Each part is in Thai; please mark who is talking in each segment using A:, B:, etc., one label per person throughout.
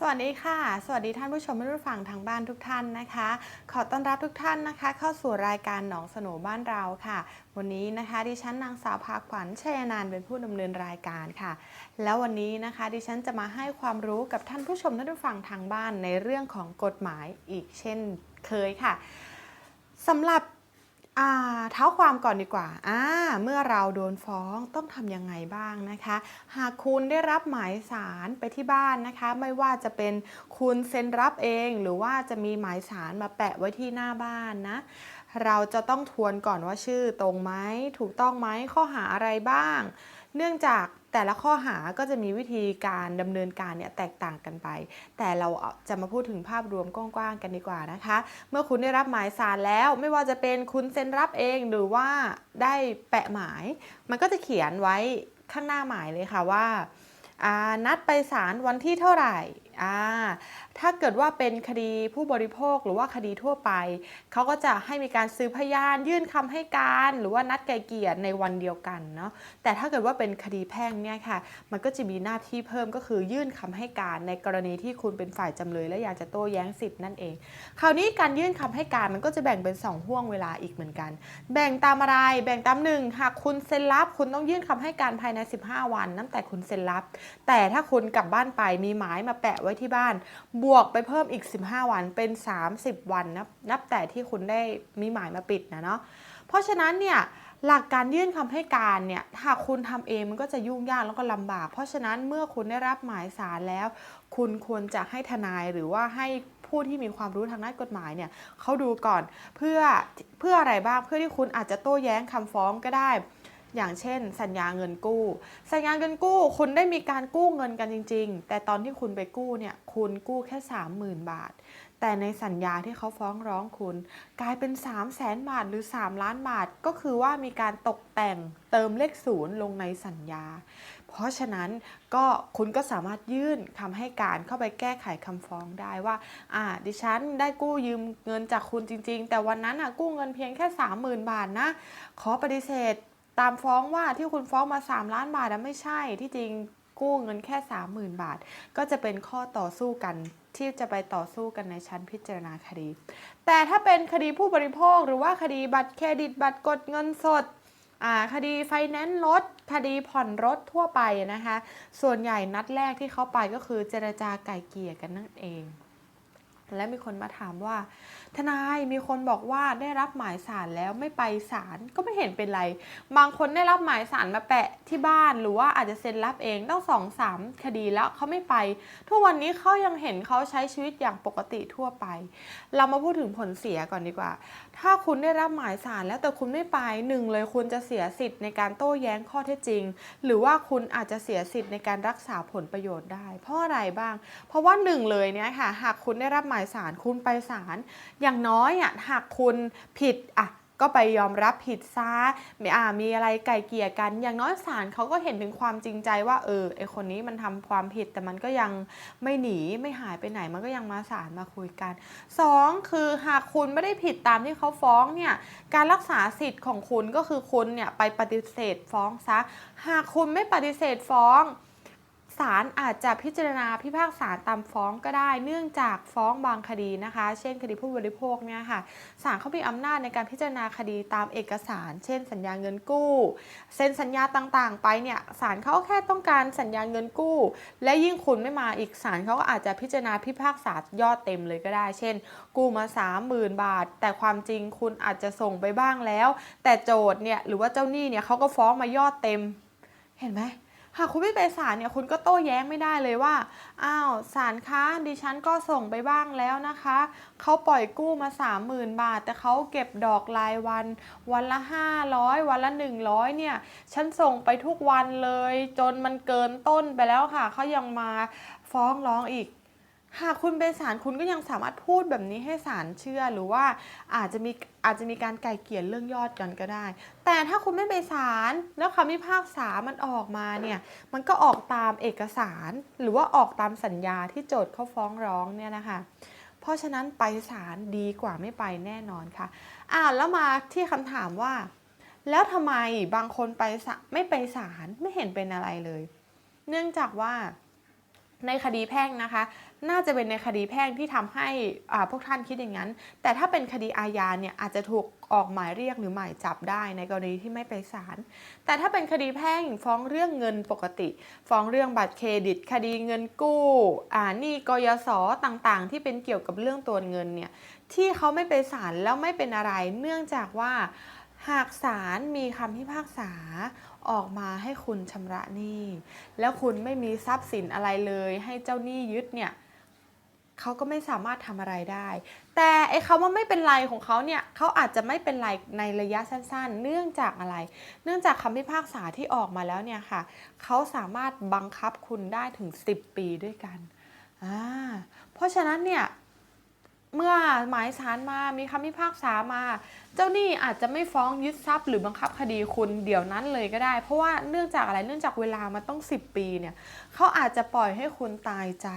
A: สวัสดีค่ะ สวัสดีท่านผู้ชมและผู้ฟังทางบ้านทุกท่านนะคะ ขอต้อนรับทุกท่านนะคะ เข้าสู่รายการหนองสโหนบ้านเราค่ะ วันนี้นะคะดิฉันนางสาวภาขวัญชัยนานเป็นผู้ดำเนินรายการค่ะ แล้ววันนี้นะคะดิฉันจะมาให้ความรู้กับท่านผู้ชมและผู้ฟังทางบ้านในเรื่องของกฎหมายอีกเช่นเคยค่ะสำหรับ อ่าเท้าความก่อนดีกว่าอ่าเมื่อเราโดนฟ้องต้องทำยังไงบ้างนะคะ หากคุณได้รับหมายสารไปที่บ้านนะคะ ไม่ว่าจะเป็นคุณเซ็นรับเอง หรือว่าจะมีหมายสารมาแปะไว้ที่หน้าบ้านนะ เราจะต้องทวนก่อนว่าชื่อตรงไหมถูกต้องไหมข้อหาอะไรบ้าง เนื่องจาก แต่ละข้อหาก็จะมีวิธีการดำเนินการเนี่ยแตกต่างกันไป แต่เราจะมาพูดถึงภาพรวมกว้างๆกันดีกว่านะคะ เมื่อคุณได้รับหมายสารแล้ว ไม่ว่าจะเป็นคุณเซ็นรับเองหรือว่าได้แปะหมาย มันก็จะเขียนไว้ข้างหน้าหมายเลยค่ะว่านัดไปศาลวันที่เท่าไหร่ ถ้าเกิดว่าเป็นคดีผู้บริโภคหรือว่าคดีทั่วไป เขาก็จะให้มีการซื้อพยาน ยื่นคำให้การ หรือว่านัดไกลเกลี่ยในวันเดียวกันเนาะแต่ถ้าเกิดว่าเป็นคดีแพ่งเนี่ยค่ะ มันก็จะมีหน้าที่เพิ่มก็คือยื่นคำให้การในกรณีที่คุณเป็นฝ่ายจำเลย และอยากจะโต้แย้งสิทธินั่นเอง คราวนี้การยื่นคำให้การมันก็จะแบ่งเป็น 2 ห่วงเวลาอีกเหมือนกัน แบ่งตามอะไร แบ่งตามหนึ่งหากคุณเซ็นรับคุณต้องยื่นคำให้การภายใน 15 วันนับแต่คุณเซ็นรับ แต่ถ้าคุณกลับบ้านไปมีหมายมาแปะไว้ที่บ้านบวกไปเพิ่มอีก 15 วันเป็น 30 วันนับนับแต่ที่คุณได้มีหมายมาปิดนะเนาะเพราะฉะนั้นเนี่ยหลักการยื่นคำให้การเนี่ยหากคุณทำเองมันก็จะยุ่งยากแล้วก็ลำบาก เพราะฉะนั้นเมื่อคุณได้รับหมายสารแล้ว คุณควรจะให้ทนายหรือว่าให้ผู้ที่มีความรู้ทางด้านกฎหมายเนี่ยเขาดูก่อนเพื่อเพื่ออะไรบ้างเพื่อที่คุณอาจจะโต้แย้งคำฟ้องก็ได้ อย่างเช่น สัญญาเงินกู้ สัญญาเงินกู้ คุณได้มีการกู้เงินกันจริง ๆ แต่ตอนที่คุณไปกู้เนี่ยคุณกู้แค่ 30,000 บาท แต่ในสัญญาที่เขาฟ้องร้องคุณ กลายเป็น 3 0 0แสนบาทหรือ 3 ล้านบาท ก็คือว่ามีการตกแต่งเติมเลขศูนย์ลงในสัญญา เพราะฉะนั้นก็คุณก็สามารถยื่นคำให้การเข้าไปแก้ไขคำฟ้องได้ว่าอ่าดิฉันได้กู้ยืมเงินจากคุณจริง ๆ แต่วันนั้นอะกู้เงินเพียงแค่ 30,000 บาทนะ ขอปฏิเสธ ตามฟ้องว่าที่คุณฟ้องมา 3 ล้านบาทอะไม่ใช่ที่จริงกู้เงินแค่ 30,000 บาท ก็จะเป็นข้อต่อสู้กันที่จะไปต่อสู้กันในชั้นพิจารณาคดี แต่ถ้าเป็นคดีผู้บริโภคหรือว่าคดีบัตรเครดิตบัตรกดเงินสดคดีไฟแนนซ์รถ คดีผ่อนรถทั่วไปนะคะ ส่วนใหญ่นัดแรกที่เขาไปก็คือเจรจาไก่เกี่ยกันนั่นเอง และมีคนมาถามว่า ทนายมีคนบอกว่าได้รับหมายสารแล้วไม่ไปศาลก็ไม่เห็นเป็นไร บางคนได้รับหมายสารมาแปะที่บ้านหรือว่าอาจจะเซ็นรับเองตั้งสองสามคดีแล้วเขาไม่ไป ทุกวันนี้เขายังเห็นเขาใช้ชีวิตอย่างปกติทั่วไป เรามาพูดถึงผลเสียก่อนดีกว่า ถ้าคุณได้รับหมายสารแล้วแต่คุณไม่ไปหนึ่งเลยคุณจะเสียสิทธิ์ในการโต้แย้งข้อเท็จจริง หรือว่าคุณอาจจะเสียสิทธิ์ในการรักษาผลประโยชน์ได้ เพราะอะไรบ้าง เพราะว่าหนึ่งเลยเนี่ยค่ะหากคุณได้รับหมายสารคุณไปศาลอย่างน้อยอะหากคุณผิดอะก็ไปยอมรับผิดซะมีอ่ามีอะไรไก่เกี่ยกัน อย่างน้อยศาลเขาก็เห็นถึงความจริงใจว่าเออไอคนนี้มันทำความผิดแต่มันก็ยังไม่หนีไม่หายไปไหนมันก็ยังมาศาลมาคุยกันสองคือหากคุณไม่ได้ผิดตามที่เขาฟ้องเนี่ยการรักษาสิทธิ์ของคุณก็คือคุณเนี่ยไปปฏิเสธฟ้องซะหากคุณไม่ปฏิเสธฟ้อง ศาลอาจจะพิจารณาพิพากษาตามฟ้องก็ได้ เนื่องจากฟ้องบางคดีนะคะ เช่นคดีผู้บริโภคเนี่ยค่ะศาลเขามีอำนาจในการพิจารณาคดีตามเอกสาร เช่น สัญญาเงินกู้เซ็นสัญญาต่างๆ ไปเนี่ยศาลเขาแค่ต้องการสัญญาเงินกู้ และยิ่งคุณไม่มาอีกศาลเขาก็อาจจะพิจารณาพิพากษายอดเต็มเลยก็ได้ เช่น กู้มา 30,000 บาท แต่ความจริงคุณอาจจะส่งไปบ้างแล้ว แต่โจทย์เนี่ยหรือว่าเจ้าหนี้เนี่ยเขาก็ฟ้องมายอดเต็ม เห็นไหม หากคุณไม่ไปศาลเนี่ยคุณก็โต้แย้งไม่ได้เลยว่าอ้าวศาลคะดิฉันก็ส่งไปบ้างแล้วนะคะเขาปล่อยกู้มา 30,000 บาท แต่เขาเก็บดอกรายวัน วันละ 500 วันละ 100เนี่ยฉันส่งไปทุกวันเลย จนมันเกินต้นไปแล้วค่ะเขายังมาฟ้องร้องอีก หากคุณเป็นศาลคุณก็ยังสามารถพูดแบบนี้ให้ศาลเชื่อหรือว่าอาจจะมีอาจจะมีการไก่เกลี่ยเรื่องยอดกันก็ได้ แต่ถ้าคุณไม่ไปศาลแล้วคำพิพากษามันออกมาเนี่ยมันก็ออกตามเอกสาร หรือว่าออกตามสัญญาที่โจทย์เขาฟ้องร้องเนี่ยนะคะเพราะฉะนั้นไปศาลดีกว่าไม่ไปแน่นอนค่ะอ่าแล้วมาที่คำถามว่า แล้วทำไมบางคนไปไม่ไปศาลไม่เห็นเป็นอะไรเลย เนื่องจากว่าในคดีแพ่งนะคะ น่าจะเป็นในคดีแพ่งที่ทำให้พวกท่านคิดอย่างนั้น แต่ถ้าเป็นคดีอาญาเนี่ยอาจจะถูกออกหมายเรียกหรือหมายจับได้ในกรณีที่ไม่ไปศาล แต่ถ้าเป็นคดีแพ่งฟ้องเรื่องเงินปกติ ฟ้องเรื่องบัตรเครดิต คดีเงินกู้อ่าหนี้กยศต่างๆ ที่เป็นเกี่ยวกับเรื่องตัวเงินเนี่ยที่เขาไม่ไปศาลแล้วไม่เป็นอะไร เนื่องจากว่าหากศาลมีคำพิพากษาออกมาให้คุณชำระหนี้ แล้วคุณไม่มีทรัพย์สินอะไรเลย ให้เจ้าหนี้ยึดเนี่ย เขาก็ไม่สามารถทำอะไรได้ แต่ไอ้คำว่าไม่เป็นไรของเขาเนี่ยเขาอาจจะไม่เป็นไรในระยะสั้นๆ เนื่องจากอะไร เนื่องจากคำพิพากษาที่ออกมาแล้วเนี่ยค่ะเขาสามารถบังคับคุณได้ถึง 10 ปีด้วยกันอ่าเพราะฉะนั้นเนี่ย เมื่อหมายสารมามีคำพิพากษามา เจ้าหนี้อาจจะไม่ฟ้องยึดทรัพย์หรือบังคับคดีคุณเดี๋ยวนั้นเลยก็ได้ เพราะว่าเนื่องจากอะไรเนื่องจากเวลามันต้อง 10 ปีเนี่ยเขาอาจจะปล่อยให้คุณตายใจ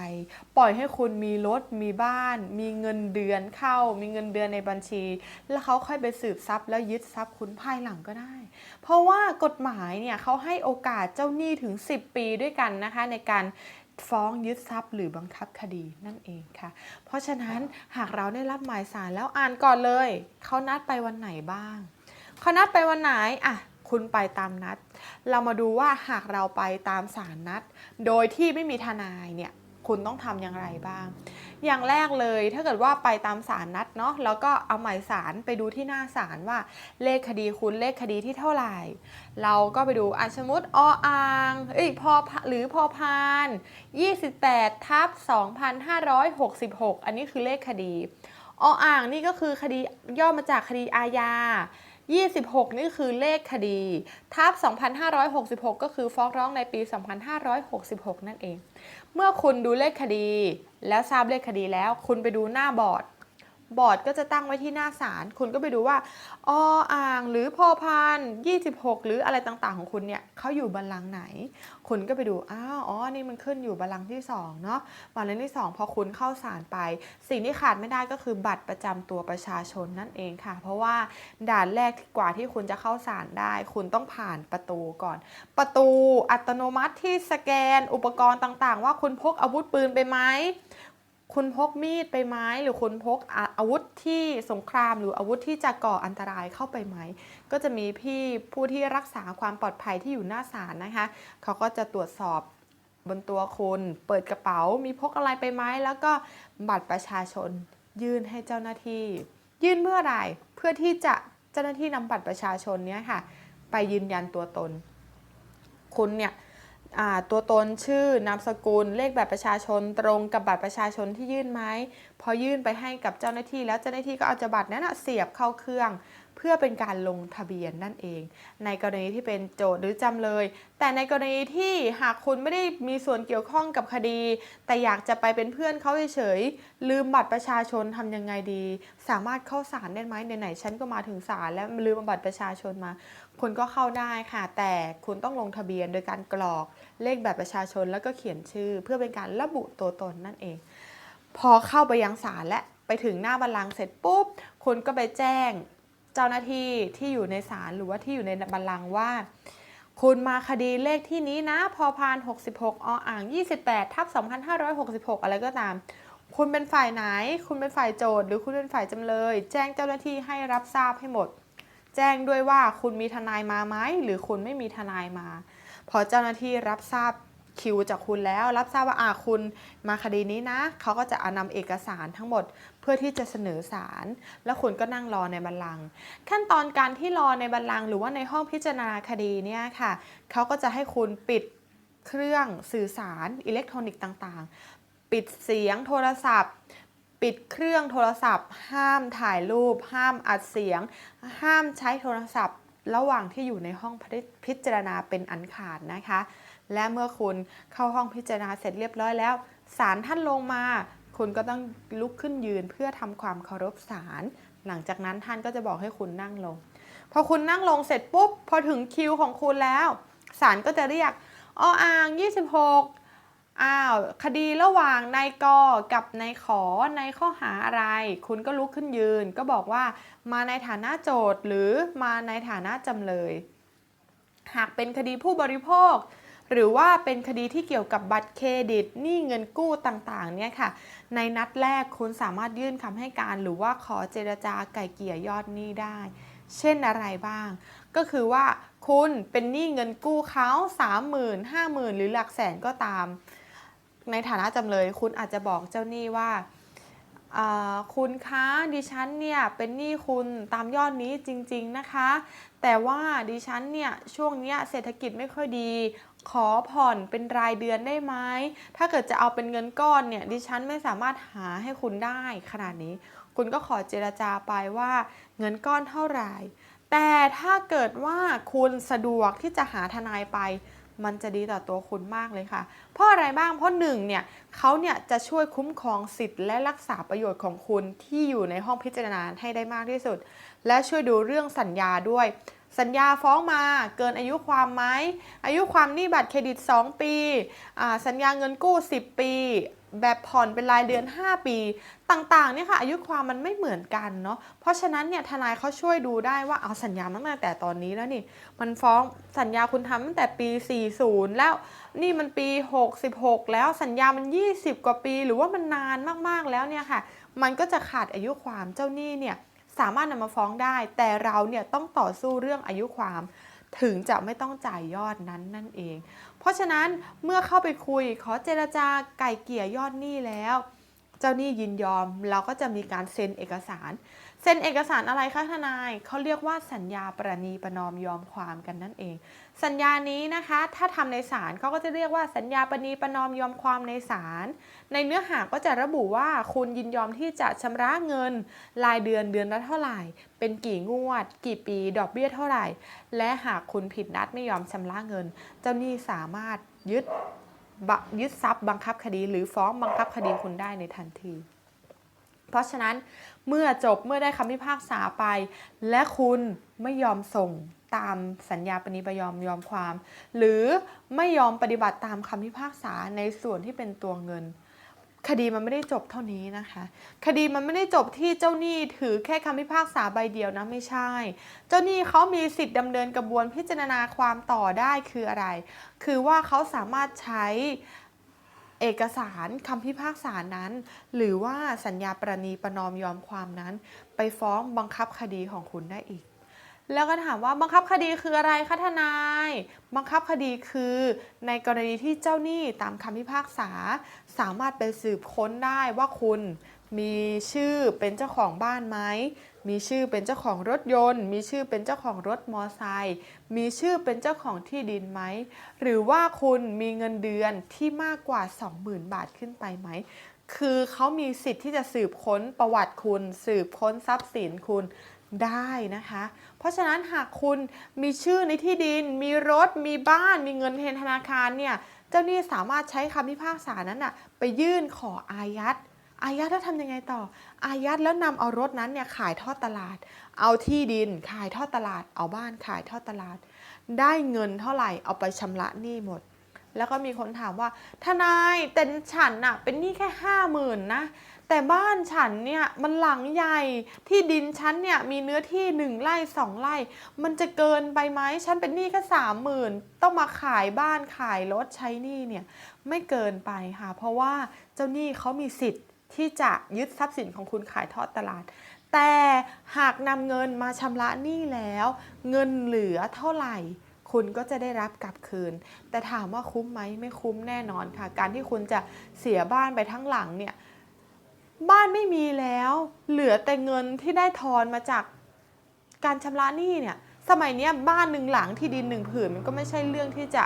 A: ปล่อยให้คุณมีรถมีบ้าน มีเงินเดือนเข้า มีเงินเดือนในบัญชี แล้วเขาค่อยไปสืบทรัพย์ แล้วยึดทรัพย์คุณภายหลังก็ได้ เพราะว่ากฎหมายเนี่ยเขาให้โอกาสเจ้าหนี้ถึง 10 ปีด้วยกันนะคะในการ ฟ้องยึดทรัพย์หรือบังคับคดีนั่นเองค่ะ เพราะฉะนั้นหากเราได้รับหมายสารแล้วอ่านก่อนเลย เขานัดไปวันไหนบ้าง เขานัดไปวันไหนอะคุณไปตามนัด เรามาดูว่าหากเราไปตามสารนัด โดยที่ไม่มีทนายเนี่ยคุณต้องทำอย่างไรบ้าง อย่างแรกเลยถ้าเกิดว่าไปตามสารนัดเนาะแล้วก็เอาหมายสารไปดูที่หน้าสารว่าเลขคดีคุณเลขคดีที่เท่าไหร่ เราก็ไปดูอะสมมติออ่างเอ้ยพอหรือพอพาน 28ทับ2,566 อันนี้คือเลขคดีออ่างนี่ก็คือคดีย่อมาจากคดีอาญา 26 นี่คือเลขคดี ทับ 2,566 ก็คือฟ้องร้องในปี 2,566 นั่นเอง เมื่อคุณดูเลขคดี แล้วทราบเลขคดีแล้ว คุณไปดูหน้าบอร์ด บอร์ดก็จะตั้งไว้ที่หน้าศาลคุณก็ไปดูว่าออ่างหรือพอพาน26 หรืออะไรต่างๆ ของคุณเนี่ยเขาอยู่บัลลังก์ไหน คุณก็ไปดูอ้าวอ๋อนี่มันขึ้นอยู่บัลลังก์ที่2เนาะบัลลังก์ที่ 2 พอคุณเข้าศาลไป สิ่งที่ขาดไม่ได้ก็คือบัตรประจำตัวประชาชนนั่นเองค่ะ เพราะว่าด่านแรกกว่าที่คุณจะเข้าศาลได้ คุณต้องผ่านประตูก่อน ประตูอัตโนมัติที่สแกนอุปกรณ์ต่างๆ ว่าคุณพกอาวุธปืนไปไหม คุณพกมีดไปไหมหรือคุณพกอาวุธที่สงครามหรืออาวุธที่จะก่ออันตรายเข้าไปไหม ก็จะมีพี่ผู้ที่รักษาความปลอดภัยที่อยู่หน้าศาลนะคะเขาก็จะตรวจสอบบนตัวคุณเปิดกระเป๋ามีพกอะไรไปไหมแล้วก็บัตรประชาชนยื่นให้เจ้าหน้าที่ ยื่นเมื่อไหร่เพื่อที่จะเจ้าหน้าที่นำบัตรประชาชนเนี้ยค่ะ ไปยืนยันตัวตน คุณเนี่ย ตัวตนชื่อนามสกุล เลขบัตรประชาชนตรงกับบัตรประชาชนที่ยื่นไหมพอยื่นไปให้กับเจ้าหน้าที่แล้วเจ้าหน้าที่ก็เอาจบัตรนั้นเสียบเข้าเครื่อง เพื่อเป็นการลงทะเบียนนั่นเอง ในกรณีที่เป็นโจทย์หรือจำเลย แต่ในกรณีที่หากคุณไม่ได้มีส่วนเกี่ยวข้องกับคดี แต่อยากจะไปเป็นเพื่อนเขาเฉยๆลืมบัตรประชาชนทำยังไงดี สามารถเข้าศาลได้ไหมไหนๆฉันก็มาถึงศาลแล้วลืมบัตรประชาชนมา คุณก็เข้าได้ค่ะ แต่คุณต้องลงทะเบียนโดยการกรอกเลขบัตรประชาชนแล้วก็เขียนชื่อ เพื่อเป็นการระบุตัวตนนั่นเอง พอเข้าไปยังศาลและไปถึงหน้าบัลลังก์เสร็จปุ๊บคุณก็ไปแจ้ง เจ้าหน้าที่ที่อยู่ในศาลหรือว่าที่อยู่ในบัลลังก์ว่า คุณมาคดีเลขที่นี้นะ พอพาน 66 ออ่าง 28 ทับ 2566 อะไรก็ตาม คุณเป็นฝ่ายไหน คุณเป็นฝ่ายโจทย์ หรือคุณเป็นฝ่ายจำเลย แจ้งเจ้าหน้าที่ให้รับทราบให้หมด แจ้งด้วยว่าคุณมีทนายมาไหมหรือคุณไม่มีทนายมา พอเจ้าหน้าที่รับทราบคิวจากคุณแล้วรับทราบว่าอาคุณมาคดีนี้นะ เขาก็จะอานำเอกสารทั้งหมด พื่อที่จะเสนอศาลแล้วคุณก็นั่งรอในบัลลังก์ขั้นตอนการที่รอในบัลลังก์หรือว่าในห้องพิจารณาคดีเนี่ยค่ะเขาก็จะให้คุณปิดเครื่องสื่อสารอิเล็กทรอนิกส์ต่างๆ ปิดเสียงโทรศัพท์ ปิดเครื่องโทรศัพท์ ห้ามถ่ายรูป ห้ามอัดเสียง ห้ามใช้โทรศัพท์ ระหว่างที่อยู่ในห้องพิจารณาเป็นอันขาดนะคะ และเมื่อคุณเข้าห้องพิจารณาเสร็จเรียบร้อยแล้วศาลท่านลงมา คุณก็ต้องลุกขึ้นยืนเพื่อทำความเคารพศาลหลังจากนั้นท่านก็จะบอกให้คุณนั่งลง พอคุณนั่งลงเสร็จปุ๊บพอถึงคิวของคุณแล้วศาลก็จะเรียกออ่าง 26 อ้าว คดีระหว่างนายกกับนายขอในข้อหาอะไร คุณก็ลุกขึ้นยืน ก็บอกว่ามาในฐานะโจทย์หรือมาในฐานะจำเลย หากเป็นคดีผู้บริโภค หรือว่าเป็นคดีที่เกี่ยวกับบัตรเครดิตหนี้เงินกู้ต่างๆเนี่ยค่ะ ในนัดแรกคุณสามารถยื่นคำให้การ หรือว่าขอเจรจาไก่เกี่ยยอดหนี้ได้ เช่นอะไรบ้าง ก็คือว่าคุณเป็นหนี้เงินกู้เขา30,000 50,000 หรือหลักแสนก็ตาม ในฐานะจำเลยคุณอาจจะบอกเจ้าหนี้ว่าอ่าคุณคะดิฉันเนี่ยเป็นหนี้คุณตามยอดนี้จริง ๆนะคะ แต่ว่าดิฉันเนี่ยช่วงเนี้ยเศรษฐกิจไม่ค่อยดี ขอผ่อนเป็นรายเดือนได้ไหม ถ้าเกิดจะเอาเป็นเงินก้อนเนี่ยดิฉันไม่สามารถหาให้คุณได้ขนาดนี้ คุณก็ขอเจรจาไปว่าเงินก้อนเท่าไหร่ แต่ถ้าเกิดว่าคุณสะดวกที่จะหาทนายไป มันจะดีต่อตัวคุณมากเลยค่ะ เพราะอะไรบ้าง เพราะหนึ่งเนี่ยเขาเนี่ยจะช่วยคุ้มครองสิทธิ์และรักษาประโยชน์ของคุณที่อยู่ในห้องพิจารณาให้ได้มากที่สุด และช่วยดูเรื่องสัญญาด้วย สัญญาฟ้องมาเกินอายุความไหมอายุความหนี้บัตรเครดิต 2 ปีสัญญาเงินกู้ 10 ปี แบบผ่อนเป็นรายเดือน 5 ปี ต่างๆเนี่ยค่ะอายุความมันไม่เหมือนกันเนาะเพราะฉะนั้นเนี่ยทนายเขาช่วยดูได้ว่าเอาสัญญามาตั้งแต่ตอนนี้แล้วนี่ มันฟ้องสัญญาคุณทำตั้งแต่ปี 40 แล้วนี่มันปี 66 แล้วสัญญามัน 20 กว่าปี หรือว่ามันนานมากๆแล้วเนี่ยค่ะ มันก็จะขาดอายุความเจ้าหนี้เนี่ย สามารถนำมาฟ้องได้ แต่เราเนี่ยต้องต่อสู้เรื่องอายุความถึงจะไม่ต้องจ่ายยอดนั้นนั่นเอง เพราะฉะนั้นเมื่อเข้าไปคุยขอเจรจาไก่เกี่ยยอดหนี้แล้ว เจ้าหนี้ยินยอมเราก็จะมีการเซ็นเอกสาร เซ็นเอกสารอะไรคะทนายเขาเรียกว่าสัญญาประนีประนอมยอมความกันนั่นเอง สัญญานี้นะคะ ถ้าทำในศาลเขาก็จะเรียกว่าสัญญาประนีประนอมยอมความในศาลในเนื้อหาก็จะระบุว่าคุณยินยอมที่จะชำระเงิน รายเดือนเดือนละเท่าไหร่ เป็นกี่งวด กี่ปี ดอกเบี้ยเท่าไหร่ และหากคุณผิดนัดไม่ยอมชำระเงิน เจ้าหนี้สามารถยึดยึดทรัพย์บังคับคดี หรือฟ้องบังคับคดีคุณได้ในทันที เพราะฉะนั้นเมื่อจบเมื่อได้คำพิพากษาไป และคุณไม่ยอมส่งตามสัญญาปณิประยอมยอมความ หรือไม่ยอมปฏิบัติตามคำพิพากษาในส่วนที่เป็นตัวเงิน คดีมันไม่ได้จบเท่านี้นะคะ คดีมันไม่ได้จบที่เจ้าหนี้ถือแค่คำพิพากษาใบเดียวนะไม่ใช่ เจ้าหนี้เขามีสิทธิ์ดำเนินกระบวนพิจารณาความต่อได้คืออะไร คือว่าเขาสามารถใช้ เอกสารคำพิพากษานั้น หรือว่าสัญญาประนีประนอมยอมความนั้น ไปฟ้องบังคับคดีของคุณได้อีก แล้วก็ถามว่าบังคับคดีคืออะไรคะทนาย บังคับคดีคือในกรณีที่เจ้าหนี้ตามคำพิพากษา สามารถไปสืบค้นได้ว่าคุณมีชื่อเป็นเจ้าของบ้านไหม มีชื่อเป็นเจ้าของรถยนต์ มีชื่อเป็นเจ้าของรถมอไซค์มีชื่อเป็นเจ้าของที่ดินไหม หรือว่าคุณมีเงินเดือนที่มากกว่า 20,000 บาทขึ้นไปไหม คือเขามีสิทธิ์ที่จะสืบค้นประวัติคุณ สืบค้นทรัพย์สินคุณได้นะคะ เพราะฉะนั้นหากคุณมีชื่อในที่ดิน มีรถ มีบ้าน มีเงินเทนธนาคารเนี่ย เจ้าหนี้สามารถใช้คำพิพากษานั้นอะไปยื่นขออายัด อายัดแล้วทำยังไงต่อ อายัดแล้วนำเอารถนั้นเนี่ยขายทอดตลาด เอาที่ดินขายทอดตลาด เอาบ้านขายทอดตลาด ได้เงินเท่าไหร่เอาไปชำระหนี้หมด แล้วก็มีคนถามว่าทนายแต่ฉันน่ะเป็นหนี้แค่ห้าหมื่นนะแต่บ้านฉันเนี่ยมันหลังใหญ่ที่ดินฉันเนี่ยมีเนื้อที่หนึ่งไร่สองไร่ มันจะเกินไปไหมฉันเป็นหนี้แค่สามหมื่นต้องมาขายบ้านขายรถใช้หนี้เนี่ยไม่เกินไปค่ะเพราะว่าเจ้าหนี้เขามีสิทธิ์ ที่จะยึดทรัพย์สินของคุณขายทอดตลาด แต่หากนำเงินมาชำระหนี้แล้ว เงินเหลือเท่าไหร่ คุณก็จะได้รับกลับคืน แต่ถามว่าคุ้มไหมไม่คุ้มแน่นอนค่ะ การที่คุณจะเสียบ้านไปทั้งหลังเนี่ยบ้านไม่มีแล้ว เหลือแต่เงินที่ได้ทอนมาจากการชำระหนี้เนี่ยสมัยนี้บ้านหนึ่งหลังที่ดินหนึ่งผืนมันก็ไม่ใช่เรื่องที่จะ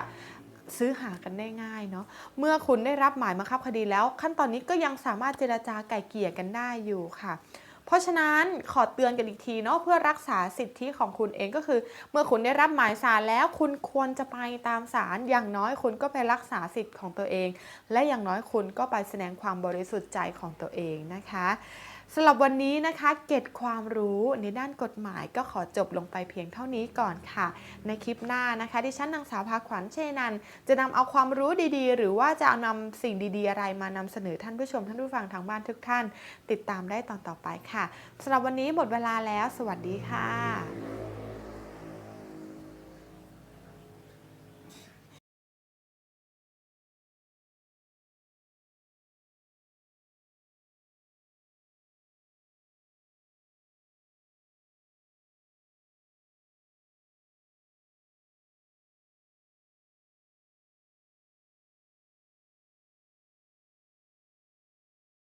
A: ซื้อหากันได้ง่ายเนาะเมื่อคุณได้รับหมายบังคับคดีแล้ว ขั้นตอนนี้ก็ยังสามารถเจราจาไก่เกลี่ยกันได้อยู่ค่ะ เพราะฉะนั้นขอเตือนกันอีกทีเนาะเพื่อรักษาสิทธิของคุณเองก็คือ เมื่อคุณได้รับหมายศาลแล้วคุณควรจะไปตามศาลอย่างน้อยคุณก็ไปรักษาสิทธิ์ของตัวเอง และอย่างน้อยคุณก็ไปแสดงความบริสุทธิ์ใจของตัวเองนะคะ สำหรับวันนี้นะคะเก็บความรู้ในด้านกฎหมายก็ขอจบลงไปเพียงเท่านี้ก่อนค่ะ ในคลิปหน้านะคะดิฉันนางสาวพาขวัญเชนัน จะนำเอาความรู้ดีๆ หรือว่าจะนำนำสิ่งดีๆ อะไรมานำเสนอท่านผู้ชมท่านผู้ฟังทางบ้านทุกท่าน ติดตามได้ตอนต่อไปค่ะสำหรับวันนี้หมดเวลาแล้ว สวัสดีค่ะ